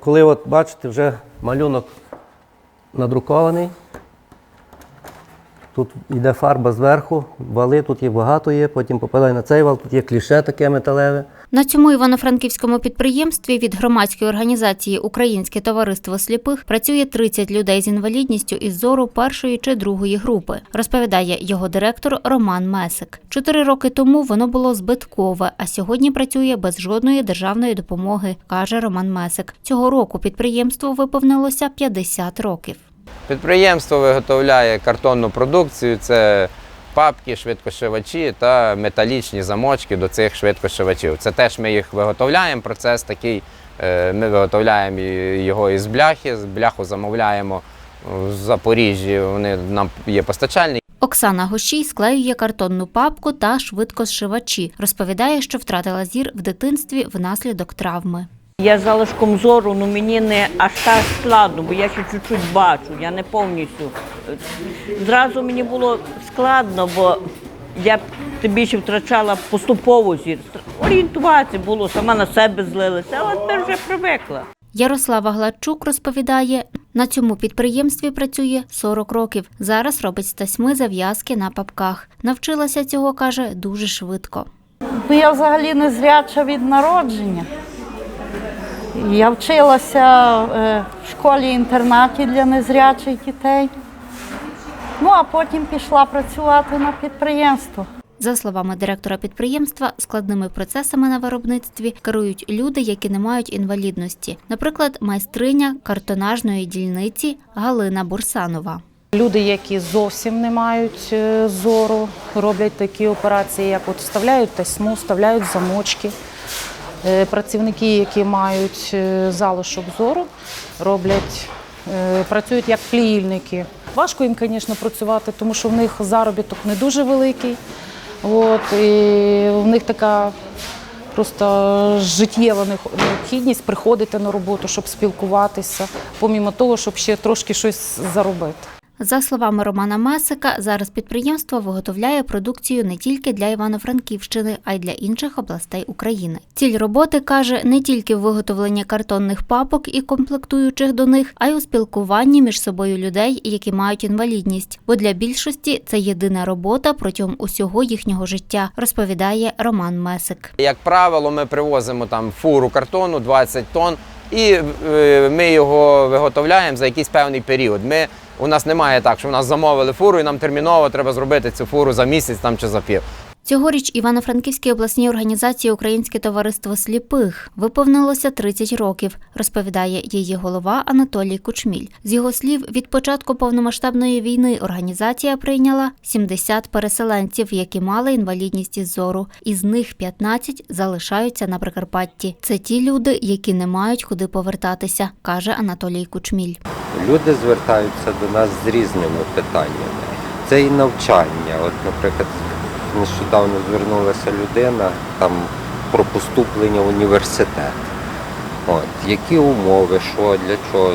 Коли от бачите, вже малюнок надрукований. Тут йде фарба зверху, вали тут є багато є, потім попадає на цей вал, тут є кліше таке металеве. На цьому івано-франківському підприємстві від громадської організації Українське товариство сліпих працює 30 людей з інвалідністю із зору першої чи другої групи, розповідає його директор Роман Месик. Чотири роки тому воно було збиткове, а сьогодні працює без жодної державної допомоги, каже Роман Месик. Цього року підприємству виповнилося 50 років. Підприємство виготовляє картонну продукцію, це папки, швидкошивачі та металічні замочки до цих швидкошивачів. Це теж ми їх виготовляємо. Процес такий. е, Ми виготовляємо його із бляхи. З бляху замовляємо в Запоріжжі. Вони нам є постачальники. Оксана Гощій склеює картонну папку та швидкошивачі. Розповідає, що втратила зір в дитинстві внаслідок травми. Я залишком зору, ну мені не аж так складно, бо я ще чуть-чуть бачу, я не повністю. Зразу мені було складно, бо я тим більше втрачала поступово зір. Орієнтуватися було, сама на себе злилася, але тепер вже привикла. Ярослава Гладчук розповідає, на цьому підприємстві працює 40 років. Зараз робить з тасьми зав'язки на папках. Навчилася цього, каже, дуже швидко. Бо я взагалі не зряча від народження. Я вчилася е, в школі-інтернаті для незрячих дітей. Ну а потім пішла працювати на підприємство. За словами директора підприємства, складними процесами на виробництві керують люди, які не мають інвалідності. Наприклад, майстриня картонажної дільниці Галина Бурсанова. Люди, які зовсім не мають е, зору, роблять такі операції, як от вставляють тесьму, вставляють замочки. Е, Працівники, які мають е, залишок зору, роблять, працюють як фліїльники. Важко їм, звісно, працювати, тому що в них заробіток не дуже великий. От, і в них така просто життєва необхідність приходити на роботу, щоб спілкуватися, помімо того, щоб ще трошки щось заробити. За словами Романа Месика, зараз підприємство виготовляє продукцію не тільки для Івано-Франківщини, а й для інших областей України. Ціль роботи каже не тільки в виготовленні картонних папок і комплектуючих до них, а й у спілкуванні між собою людей, які мають інвалідність. Бо для більшості це єдина робота протягом усього їхнього життя, розповідає Роман Месик. Як правило, ми привозимо там фуру картону 20 тонн, і е, ми його виготовляємо за якийсь певний період. Ми, у нас немає так, що в нас замовили фуру, і нам терміново треба зробити цю фуру за місяць там чи за пів. Цьогоріч Івано-Франківській обласній організації Українське товариство сліпих виповнилося 30 років, розповідає її голова Анатолій Кучміль. З його слів, від початку повномасштабної війни організація прийняла 70 переселенців, які мали інвалідність із зору. Із них 15 залишаються на Прикарпатті. Це ті люди, які не мають куди повертатися, каже Анатолій Кучміль. Люди звертаються до нас з різними питаннями. Це і навчання. От, наприклад, нещодавно звернулася людина там про поступлення в університет. От, які умови, що, для чого.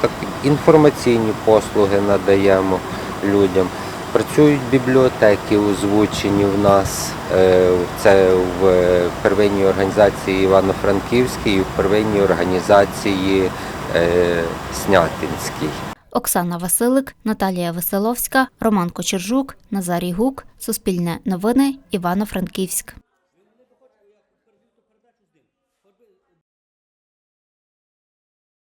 Так, інформаційні послуги надаємо людям. Працюють бібліотеки, озвучені в нас. Е, Це в первинній організації Івано-Франківській і в первинній організації е, Снятинській. Оксана Василик, Наталія Веселовська, Роман Кочержук, Назарій Гук, Суспільне новини, Івано-Франківськ.